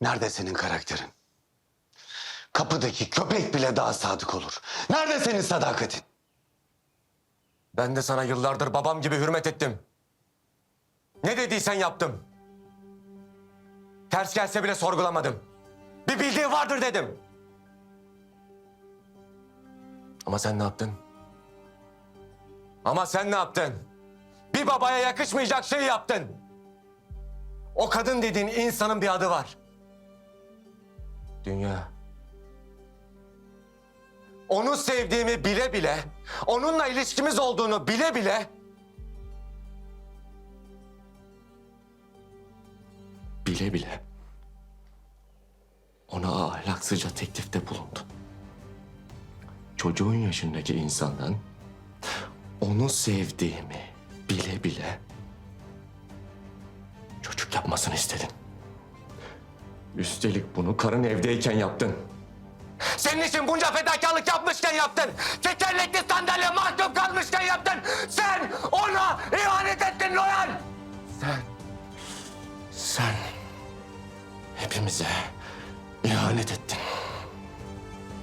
Nerede senin karakterin? Kapıdaki köpek bile daha sadık olur. Nerede senin sadakatin? Ben de sana yıllardır babam gibi hürmet ettim. Ne dediysen yaptım. Ters gelse bile sorgulamadım. Bir bildiği vardır dedim. Ama sen ne yaptın? Ama sen ne yaptın? Bir babaya yakışmayacak şey yaptın. O kadın dediğin insanın bir adı var. Dünya. Onu sevdiğimi bile bile, onunla ilişkimiz olduğunu bile bile... Bile bile ona ahlaksızca teklifte bulundu. Çocuğun yaşındaki insandan onu sevdiğimi bile bile çocuk yapmasını istedin. Üstelik bunu karın evdeyken yaptın. Senin için bunca fedakarlık yapmışken yaptın. Tekerlekli sandalye mahkum kalmışken yaptın. Sen ona ihanet ettin Noyan. Sen, sen hepimize ihanet ettin.